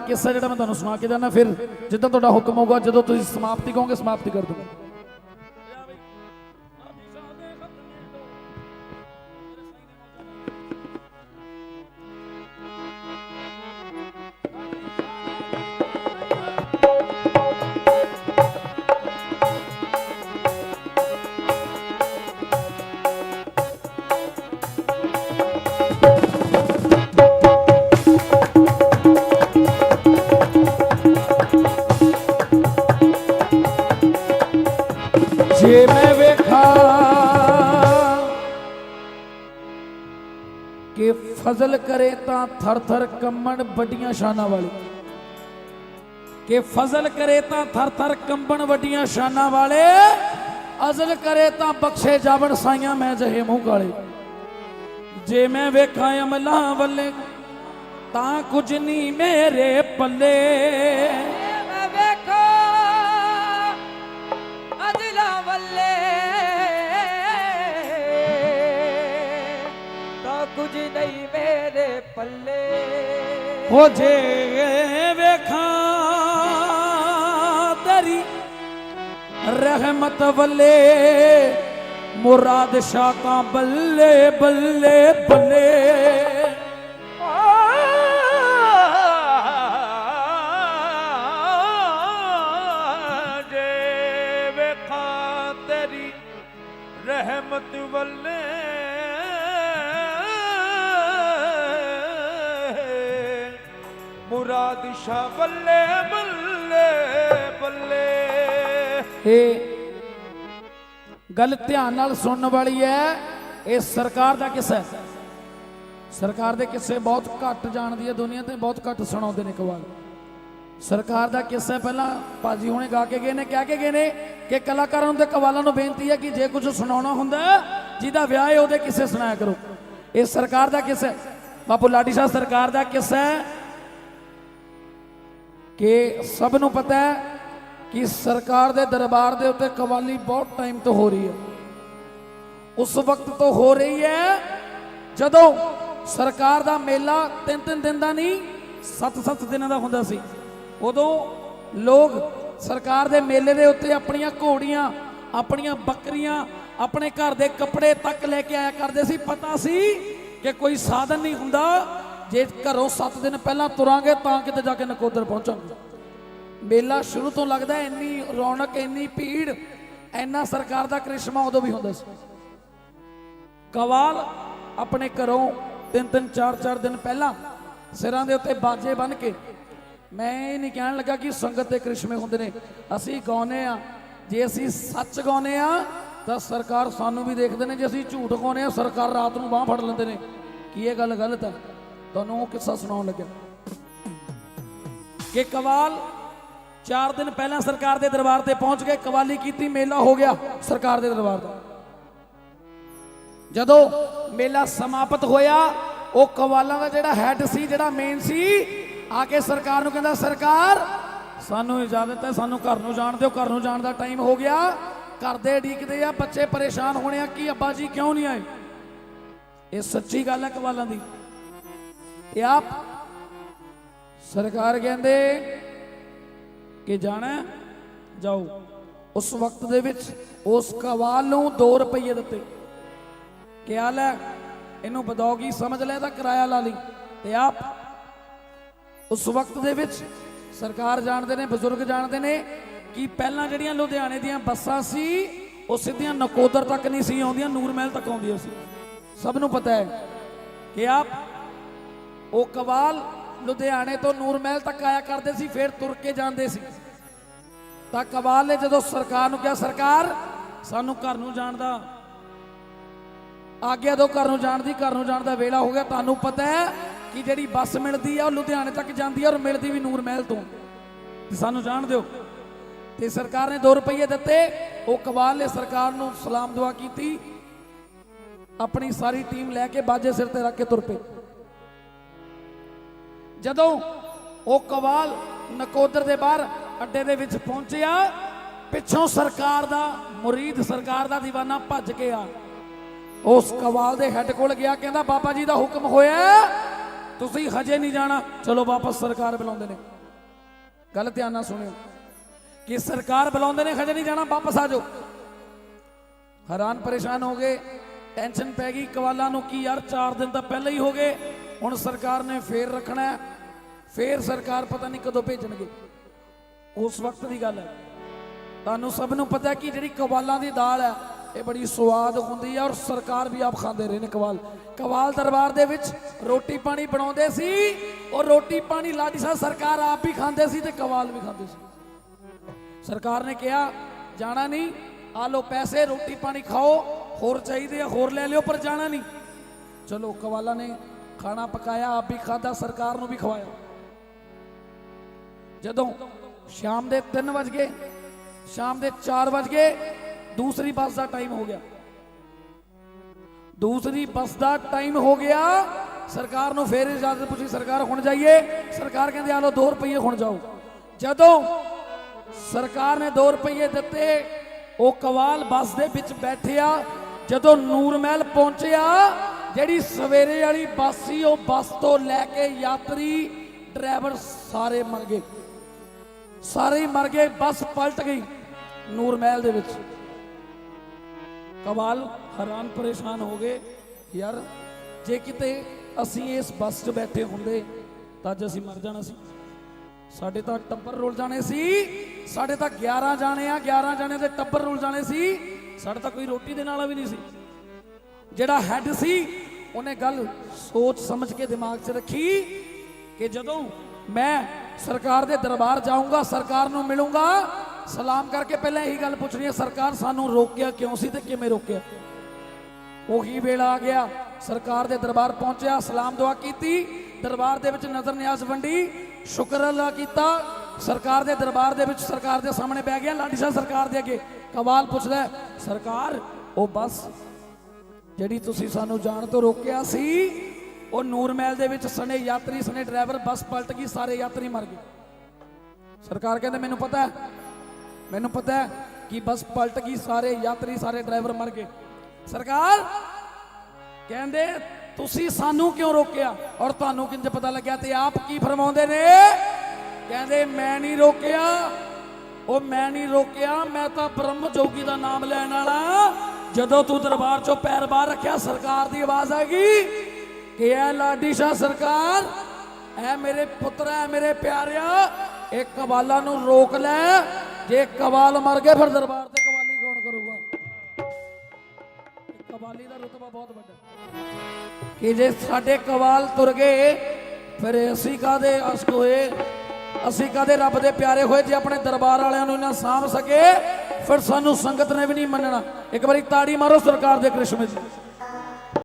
ਕਿੱਸਾ ਜਿਹੜਾ ਮੈਂ ਤੁਹਾਨੂੰ ਸੁਣਾ ਕੇ ਜਾਣਾ ਫਿਰ ਜਿੱਦਾਂ ਤੁਹਾਡਾ ਹੁਕਮ ਹੋਊਗਾ, ਜਦੋਂ ਤੁਸੀਂ ਸਮਾਪਤੀ ਕਹੋਗੇ, ਸਮਾਪਤੀ ਕਰ ਦੂੰਗਾ ਫਜ਼ਲ ਕਰੇ ਤਾਂ ਥਰ ਥਰ ਕੰਬਣ ਵੱਡੀਆਂ ਸ਼ਾਨਾਂ ਵਾਲੇ ਕਿ ਫਜ਼ਲ ਕਰੇ ਤਾਂ ਥਰ ਥਰ ਕੰਬਣ ਵੱਡੀਆਂ ਸ਼ਾਨਾਂ ਵਾਲੇ ਅਜ਼ਲ ਕਰੇ ਤਾਂ ਬਖਸ਼ੇ ਜਾਵਣ ਸਾਈਆਂ ਮੈਂ ਜਹੇ ਮੂੰਹ ਕਾਲੇ ਜੇ ਮੈਂ ਵੇਖਾਂ ਅਮਲਾਂ ਵੱਲੇ ਤਾਂ ਕੁਝ ਨਹੀਂ ਮੇਰੇ ਪੱਲੇ ਹੋ ਜੇ ਵੇਖਾਂ ਤੇਰੀ ਰਹਿਮਤ ਵੱਲੇ, ਮੁਰਾਦ ਸ਼ਾਹ ਬੱਲੇ ਬੱਲੇ ਬੱਲੇ। ਵੇਖਾਂ ਤੇਰੀ ਰਹਿਮਤ ਵੱਲੇ ਮੁਰਾਦ ਸ਼ਾਹ ਬੱਲੇ ਬੱਲੇ ਬੱਲੇ। ਇਹ ਗੱਲ ਧਿਆਨ ਨਾਲ ਸੁਣਨ ਵਾਲੀ ਹੈ ਇਹ ਸਰਕਾਰ ਦਾ ਕਿੱਸਾ ਹੈ। ਸਰਕਾਰ ਦੇ ਕਿੱਸੇ ਬਹੁਤ ਘੱਟ ਜਾਣਦੀ ਹੈ ਦੁਨੀਆ ਤੇ, ਬਹੁਤ ਘੱਟ ਸੁਣਾਉਂਦੇ ਨੇ ਕਵਾਲ ਸਰਕਾਰ ਦਾ ਕਿੱਸਾ ਪਹਿਲਾਂ ਭਾਜੀ ਹੁਣੇ ਗਾ ਕੇ ਗਏ ਨੇ, ਕਹਿ ਕੇ ਗਏ ਨੇ ਕਿ ਕਲਾਕਾਰਾਂ ਨੂੰ ਤੇ ਕਵਾਲਾਂ ਨੂੰ ਬੇਨਤੀ ਹੈ ਕਿ ਜੇ ਕੁਝ ਸੁਣਾਉਣਾ ਹੁੰਦਾ, ਜਿਹਦਾ ਵਿਆਹ ਹੈ ਉਹਦੇ ਕਿੱਸੇ ਸੁਣਾਇਆ ਕਰੋ। ਇਹ ਸਰਕਾਰ ਦਾ ਕਿੱਸਾ ਹੈ। ਬਾਪੂ ਲਾਡੀ ਸਾਹਿਬ ਸਰਕਾਰ ਦਾ ਕਿੱਸਾ ਹੈ ਕਿ ਸਭ ਨੂੰ ਪਤਾ ਹੈ ਕਿ ਸਰਕਾਰ ਦੇ ਦਰਬਾਰ ਦੇ ਉੱਤੇ ਕਵਾਲੀ ਬਹੁਤ ਟਾਈਮ ਤੋਂ ਹੋ ਰਹੀ ਹੈ। ਉਸ ਵਕਤ ਤੋਂ ਹੋ ਰਹੀ ਹੈ ਜਦੋਂ ਸਰਕਾਰ ਦਾ ਮੇਲਾ ਤਿੰਨ ਤਿੰਨ ਦਿਨ ਦਾ ਨਹੀਂ ਸੱਤ ਸੱਤ ਦਿਨਾਂ ਦਾ ਹੁੰਦਾ ਸੀ। ਉਦੋਂ ਲੋਕ ਸਰਕਾਰ ਦੇ ਮੇਲੇ ਦੇ ਉੱਤੇ ਆਪਣੀਆਂ ਘੋੜੀਆਂ, ਆਪਣੀਆਂ ਬੱਕਰੀਆਂ, ਆਪਣੇ ਘਰ ਦੇ ਕੱਪੜੇ ਤੱਕ ਲੈ ਕੇ ਆਇਆ ਕਰਦੇ ਸੀ। ਪਤਾ ਸੀ ਕਿ ਕੋਈ ਸਾਧਨ ਨਹੀਂ ਹੁੰਦਾ। ਜੇ ਘਰੋਂ 7 ਦਿਨ ਪਹਿਲਾਂ ਤੁਰਾਂਗੇ ਤਾਂ ਕਿਤੇ ਜਾ ਕੇ ਨਕੋਦਰ ਪਹੁੰਚਾਂਗੇ। ਮੇਲਾ ਸ਼ੁਰੂ ਤੋਂ ਲੱਗਦਾ ਇੰਨੀ ਰੌਣਕ, ਇੰਨੀ ਭੀੜ, ਇੰਨਾ ਸਰਕਾਰ ਦਾ ਕ੍ਰਿਸ਼ਮਾ ਉਦੋਂ ਵੀ ਹੁੰਦਾ ਸੀ। ਕਵਾਲ ਆਪਣੇ ਘਰੋਂ ਤਿੰਨ ਤਿੰਨ, ਚਾਰ ਚਾਰ ਦਿਨ ਪਹਿਲਾਂ ਸਿਰਾਂ ਦੇ ਉੱਤੇ ਬਾਜੇ ਬੰਨ ਕੇ, ਮੈਂ ਇਹ ਨਹੀਂ ਕਹਿਣ ਲੱਗਾ ਕਿ ਸੰਗਤ ਦੇ ਕ੍ਰਿਸ਼ਮੇ ਹੁੰਦੇ ਨੇ। ਅਸੀਂ ਗਾਉਨੇ ਆ ਜੇ ਅਸੀਂ ਸੱਚ ਗਾਉਨੇ ਆ ਤਾਂ ਸਰਕਾਰ ਸਾਨੂੰ ਵੀ ਦੇਖਦੇ ਨੇ। ਜੇ ਅਸੀਂ ਝੂਠ ਗਾਉਨੇ ਆ ਸਰਕਾਰ ਰਾਤ ਨੂੰ ਬਾਹ ਫੜ ਲੈਂਦੇ ਨੇ। ਕੀ ਇਹ ਗੱਲ ਗਲਤ ਹੈ? ਤੁਹਾਨੂੰ ਉਹ ਕਿੱਸਾ ਸੁਣਾਉਣ ਲੱਗਿਆ ਕਿ ਕਵਾਲ 4 ਦਿਨ ਪਹਿਲਾਂ ਸਰਕਾਰ ਦੇ ਦਰਬਾਰ ਤੇ ਪਹੁੰਚ ਕੇ ਕਵਾਲੀ ਕੀਤੀ, ਮੇਲਾ ਹੋ ਗਿਆ ਸਰਕਾਰ ਦੇ ਦਰਬਾਰ ਦਾ। ਜਦੋਂ ਮੇਲਾ ਸਮਾਪਤ ਹੋਇਆ, ਉਹ ਕਵਾਲਾਂ ਦਾ ਜਿਹੜਾ ਹੈੱਡ ਸੀ, ਜਿਹੜਾ ਮੇਨ ਸੀ, ਆ ਕੇ ਸਰਕਾਰ ਨੂੰ ਕਹਿੰਦਾ, ਸਰਕਾਰ, ਸਾਨੂੰ ਇਜਾਜ਼ਤ ਹੈ, ਸਾਨੂੰ ਘਰ ਨੂੰ ਜਾਣ ਦਿਓ, ਘਰ ਨੂੰ ਜਾਣ ਦਾ ਟਾਈਮ ਹੋ ਗਿਆ। ਘਰ ਦੇ ਢੀਕਦੇ ਆ, ਬੱਚੇ ਪਰੇਸ਼ਾਨ ਹੋਣੇ ਆ, ਕਿ ਅੱਬਾ ਜੀ ਕਿਉਂ ਨਹੀਂ ਆਏ? ਇਹ ਸੱਚੀ ਗੱਲ ਹੈ ਕਵਾਲਾਂ ਦੀ। ਇਹ ਆਪ ਸਰਕਾਰ ਕਹਿੰਦੇ ਕਿ ਜਾਣਾ ਜਾਓ। ਉਸ ਵਕਤ ਦੇ ਵਿੱਚ ਉਸ ਕਵਾਲ ਨੂੰ 2 ਰੁਪਏ ਦਿੱਤੇ। ਕਿਹਾ, ਲੈ, ਇਹਨੂੰ ਬਦੌਗੀ ਸਮਝ ਲੈ ਤਾਂ ਕਿਰਾਇਆ ਲਾ ਲਈ। ਤੇ ਆਪ ਉਸ ਵਕਤ ਦੇ ਵਿੱਚ ਸਰਕਾਰ ਜਾਣਦੇ ਨੇ, ਬਜ਼ੁਰਗ ਜਾਣਦੇ ਨੇ ਕਿ ਪਹਿਲਾਂ ਜਿਹੜੀਆਂ ਲੁਧਿਆਣੇ ਦੀਆਂ ਬੱਸਾਂ ਸੀ, ਉਹ ਸਿੱਧੀਆਂ ਨਕੋਦਰ ਤੱਕ ਨਹੀਂ ਸੀ ਆਉਂਦੀਆਂ, ਨੂਰ ਮਹਿਲ ਤੱਕ ਆਉਂਦੀਆਂ ਸੀ। ਸਭ ਨੂੰ ਪਤਾ ਹੈ ਕਿ ਆਪ ਉਹ ਕਵਾਲ ਲੁਧਿਆਣੇ ਤੋਂ ਨੂਰ ਮਹਿਲ ਤੱਕ ਆਇਆ ਕਰਦੇ ਸੀ, ਫਿਰ ਤੁਰ ਕੇ ਜਾਂਦੇ ਸੀ। ਤਾਂ ਕਵਾਲ ਨੇ ਜਦੋਂ ਸਰਕਾਰ ਨੂੰ ਕਿਹਾ, ਸਰਕਾਰ, ਸਾਨੂੰ ਘਰ ਨੂੰ ਜਾਣ ਦਾ ਆਗਿਆ ਦੋ ਘਰ ਨੂੰ ਜਾਣ ਦੀ, ਘਰ ਨੂੰ ਜਾਣ ਦਾ ਵੇਲਾ ਹੋ ਗਿਆ। ਤੁਹਾਨੂੰ ਪਤਾ ਹੈ ਕਿ ਜਿਹੜੀ ਬੱਸ ਮਿਲਦੀ ਆ, ਉਹ ਲੁਧਿਆਣੇ ਤੱਕ ਜਾਂਦੀ ਆ ਔਰ ਮਿਲਦੀ ਵੀ ਨੂਰ ਮਹਿਲ ਤੋਂ। ਤੇ ਸਾਨੂੰ ਜਾਣ ਦਿਓ। ਤੇ ਸਰਕਾਰ ਨੇ 2 ਰੁਪਏ ਦਿੱਤੇ। ਉਹ ਕਵਾਲ ਨੇ ਸਰਕਾਰ ਨੂੰ ਸਲਾਮ ਦੁਆ ਕੀਤੀ। ਆਪਣੀ ਸਾਰੀ ਟੀਮ ਲੈ ਕੇ ਬਾਜੇ ਸਿਰ ਤੇ ਰੱਖ ਕੇ ਤੁਰ ਪਏ। ਜਦੋਂ ਉਹ ਕਵਾਲ ਨਕੋਦਰ ਦੇ ਬਾਹਰ ਅੱਡੇ ਦੇ ਵਿੱਚ ਪਹੁੰਚਿਆ, ਪਿੱਛੋਂ ਸਰਕਾਰ ਦਾ, ਮੁਰੀਦ ਸਰਕਾਰ ਦਾ دیਵਾਨਾ ਭੱਜ ਕੇ ਆ ਉਸ ਕਵਾਲ ਦੇ ਹੈੱਡ ਕੋਲ ਗਿਆ, ਕਹਿੰਦਾ, ਬਾਬਾ ਜੀ ਦਾ ਹੁਕਮ ਹੋਇਆ ਤੁਸੀਂ ਹਜੇ ਨਹੀਂ ਜਾਣਾ। ਚਲੋ ਵਾਪਸ ਸਰਕਾਰ ਬੁਲਾਉਂਦੇ ਨੇ। ਗੱਲ ਧਿਆਨ ਨਾਲ ਸੁਣਿਓ। ਕਿ ਸਰਕਾਰ ਬੁਲਾਉਂਦੇ ਨੇ, ਹਜੇ ਨਹੀਂ ਜਾਣਾ, ਵਾਪਸ ਆ ਜਾਓ। ਹੈਰਾਨ ਪਰੇਸ਼ਾਨ ਹੋ ਗਏ। ਟੈਨਸ਼ਨ ਪੈ ਗਈ। ਕਵਾਲਾਂ ਨੂੰ ਕੀ ਯਾਰ 4 ਦਿਨ ਤਾਂ ਪਹਿਲਾਂ ਹੀ ਹੋ ਗਏ। ਹੁਣ ਸਰਕਾਰ ਨੇ ਫੇਰ ਰੱਖਣਾ ਫੇਰ ਸਰਕਾਰ ਪਤਾ ਨਹੀਂ ਕਦੋਂ ਭੇਜਣਗੇ। ਉਸ ਵਕਤ ਦੀ ਗੱਲ ਹੈ। ਤੁਹਾਨੂੰ ਸਭ ਨੂੰ ਪਤਾ ਕਿ ਜਿਹੜੀ ਕਵਾਲਾਂ ਦੀ ਦਾਲ ਹੈ, ਇਹ ਬੜੀ ਸਵਾਦ ਹੁੰਦੀ ਹੈ ਔਰ ਸਰਕਾਰ ਵੀ ਆਪ ਖਾਂਦੇ ਰਹੇ ਨੇ ਕਵਾਲ। ਕਵਾਲ ਦਰਬਾਰ ਦੇ ਵਿੱਚ ਰੋਟੀ ਪਾਣੀ ਬਣਾਉਂਦੇ ਸੀ ਔਰ ਰੋਟੀ ਪਾਣੀ ਲਾਡੀ ਸਾਹਿਬ ਸਰਕਾਰ ਆਪ ਵੀ ਖਾਂਦੇ ਸੀ ਤੇ ਕਵਾਲ ਵੀ ਖਾਂਦੇ ਸੀ। ਸਰਕਾਰ ਨੇ ਕਿਹਾ, ਜਾਣਾ ਨਹੀਂ, ਆ ਲੋ ਪੈਸੇ, ਰੋਟੀ ਪਾਣੀ ਖਾਓ, ਹੋਰ ਚਾਹੀਦੇ ਆ, ਹੋਰ ਲੈ ਲਿਓ, ਪਰ ਜਾਣਾ ਨਹੀਂ। ਚਲੋ ਕਵਾਲਾ ਨੇ ਖਾਣਾ ਪਕਾਇਆ, ਆਪ ਵੀ ਖਾਦਾ ਸਰਕਾਰ ਨੂੰ ਵੀ ਖਵਾਇਆ। ਜਦੋਂ ਸ਼ਾਮ ਦੇ 3 ਵਜ ਗਏ, ਸ਼ਾਮ ਦੇ 4 ਵਜ ਗਏ, ਦੂਸਰੀ ਬੱਸ ਦਾ ਟਾਈਮ ਹੋ ਗਿਆ। ਦੂਸਰੀ ਬੱਸ ਦਾ ਟਾਈਮ ਹੋ ਗਿਆ, ਸਰਕਾਰ ਨੂੰ ਫੇਰ ਇਜਾਜ਼ਤ ਪੁੱਛੀ, ਸਰਕਾਰ ਹੁਣ ਜਾਈਏ। ਸਰਕਾਰ ਕਹਿੰਦੇ, ਆ ਲੋ 2 ਰੁਪਏ ਹੁਣ ਜਾਓ। ਜਦੋਂ ਸਰਕਾਰ ਨੇ 2 ਰੁਪਏ ਦਿੱਤੇ, ਉਹ ਕਵਾਲ ਬੱਸ ਦੇ ਵਿੱਚ ਬੈਠਿਆ। ਜਦੋਂ ਨੂਰ ਮਹਿਲ ਪਹੁੰਚਿਆ, ਜਿਹੜੀ ਸਵੇਰੇ ਵਾਲੀ ਬੱਸ ਸੀ, ਉਹ ਬੱਸ ਤੋਂ ਲੈ ਕੇ ਯਾਤਰੀ ਡਰਾਈਵਰ ਸਾਰੇ ਮੰਗੇ ਸਾਰੇ ਹੀ ਮਰ ਗਏ, ਬੱਸ ਪਲਟ ਗਈ ਨੂਰ ਮਹਿਲ ਦੇ ਵਿੱਚ। ਕਵਾਲ ਹੈਰਾਨ, ਪਰੇਸ਼ਾਨ ਹੋ ਗਏ। ਯਾਰ, ਜੇ ਕਿਤੇ ਅਸੀਂ ਇਸ ਬੱਸ 'ਚ ਬੈਠੇ ਹੁੰਦੇ, ਤਾਂ ਅੱਜ ਅਸੀਂ ਮਰ ਜਾਣਾ ਸੀ। ਸਾਡੇ ਤਾਂ ਟੱਬਰ ਰੁਲ ਜਾਣੇ ਸੀ। ਸਾਡੇ ਤਾਂ 11 ਜਾਣੇ ਆ 11 ਜਾਣੇ ਦੇ ਟੱਬਰ ਰੁਲ ਜਾਣੇ ਸੀ। ਸਾਡੇ ਤਾਂ ਕੋਈ ਰੋਟੀ ਦੇ ਨਾਲ ਵੀ ਨਹੀਂ ਸੀ। ਜਿਹੜਾ ਹੈੱਡ ਸੀ, ਉਹਨੇ ਗੱਲ ਸੋਚ ਸਮਝ ਕੇ ਦਿਮਾਗ 'ਚ ਰੱਖੀ ਕਿ ਜਦੋਂ ਮੈਂ ਸਰਕਾਰ ਦੇ ਦਰਬਾਰ ਜਾਊਂਗਾ ਸਰਕਾਰ ਨੂੰ ਮਿਲੂੰਗਾ। ਸਲਾਮ ਕਰਕੇ ਪਹਿਲਾਂ ਇਹੀ ਗੱਲ ਪੁੱਛਣੀ ਹੈ ਸਰਕਾਰ ਸਾਨੂੰ ਰੋਕਿਆ ਕਿਉਂ ਸੀ ਤੇ ਕਿਵੇਂ ਰੋਕਿਆ? ਉਹੀ ਵੇਲਾ ਆ ਗਿਆ ਸਰਕਾਰ ਦੇ ਦਰਬਾਰ ਪਹੁੰਚਿਆ ਸਲਾਮ ਦੁਆ ਕੀਤੀ। ਦਰਬਾਰ ਦੇ ਵਿੱਚ ਨਜ਼ਰ ਨਿਆਜ਼ ਵੰਡੀ ਸ਼ੁਕਰ ਅੱਲਾ ਕੀਤਾ। ਸਰਕਾਰ ਦੇ ਦਰਬਾਰ ਦੇ ਵਿੱਚ ਸਰਕਾਰ ਦੇ ਸਾਹਮਣੇ ਬਹਿ ਗਿਆ ਲਾਡੀ ਸਾਹਿਬ ਸਰਕਾਰ ਦੇ ਅੱਗੇ ਕਵਾਲ ਪੁੱਛਦਾ ਹੈ, ਸਰਕਾਰ ਉਹ ਬਸ ਜਿਹੜੀ ਤੁਸੀਂ ਸਾਨੂੰ ਜਾਣ ਤੋਂ ਰੋਕਿਆ ਸੀ ਉਹ ਨੂਰ ਮਹਿਲ ਦੇ ਵਿੱਚ ਸਣੇ ਯਾਤਰੀ, ਸਣੇ ਡਰਾਈਵਰ, ਬੱਸ ਪਲਟ ਗਈ, ਸਾਰੇ ਯਾਤਰੀ ਮਰ ਗਏ। ਸਰਕਾਰ ਕਹਿੰਦੇ, ਮੈਨੂੰ ਪਤਾ ਮੈਨੂੰ ਪਤਾ ਕਿ ਬੱਸ ਪਲਟ ਗਈ, ਸਾਰੇ ਯਾਤਰੀ, ਸਾਰੇ ਡਰਾਈਵਰ ਮਰ ਗਏ। ਸਰਕਾਰ ਕਹਿੰਦੇ, ਤੁਸੀਂ ਸਾਨੂੰ ਕਿਉਂ ਰੋਕਿਆ? ਔਰ ਤੁਹਾਨੂੰ ਕਿੰਜ ਪਤਾ ਲੱਗਿਆ ਤੇ ਆਪ ਕੀ ਫਰਮਾਉਂਦੇ ਨੇ? ਕਹਿੰਦੇ, ਮੈਂ ਨਹੀਂ ਰੋਕਿਆ। ਉਹ, ਮੈਂ ਨਹੀਂ ਰੋਕਿਆ, ਮੈਂ ਤਾਂ ਬ੍ਰਹਮ ਜੋਗੀ ਦਾ ਨਾਮ ਲੈਣ ਵਾਲਾ ਜਦੋਂ ਤੂੰ ਦਰਬਾਰ ਚੋਂ ਪੈਰ ਬਾਹਰ ਰੱਖਿਆ, ਸਰਕਾਰ ਦੀ ਆਵਾਜ਼ ਆ ਗਈ। ਕਿ ਐ ਲਾਡੀ ਸ਼ਾਹ ਸਰਕਾਰ। ਐ ਮੇਰੇ ਪੁੱਤਰ ਐ ਮੇਰੇ ਪਿਆਰਿਆ ਇਹ ਕਵਾਲਾਂ ਨੂੰ ਰੋਕ ਲੈ। ਜੇ ਕਵਾਲ ਮਰ ਗਏ, ਫਿਰ ਦਰਬਾਰ ਤੇ ਕਵਾਲੀ ਕੌਣ ਕਰੂਗਾ? ਕਵਾਲੀ ਦਾ ਰੁਤਬਾ ਬਹੁਤ ਵੱਡਾ। ਕਿ ਜੇ ਸਾਡੇ ਕਵਾਲ ਤੁਰ ਗਏ, ਫਿਰ ਅਸੀਂ ਕਾਦੇ ਅਸਕ ਹੋਏ? ਅਸੀਂ ਕਾਦੇ ਰੱਬ ਦੇ ਪਿਆਰੇ ਹੋਏ ਜੇ ਆਪਣੇ ਦਰਬਾਰ ਵਾਲਿਆਂ ਨੂੰ ਇਹਨਾਂ ਸਾਂਭ ਸਕੇ? ਫਿਰ ਸਾਨੂੰ ਸੰਗਤ ਨੇ ਵੀ ਨਹੀਂ ਮੰਨਣਾ। ਇੱਕ ਵਾਰੀ ਤਾੜੀ ਮਾਰੋ ਸਰਕਾਰ ਦੇ ਕ੍ਰਿਸ਼ਮੇ ਦੀ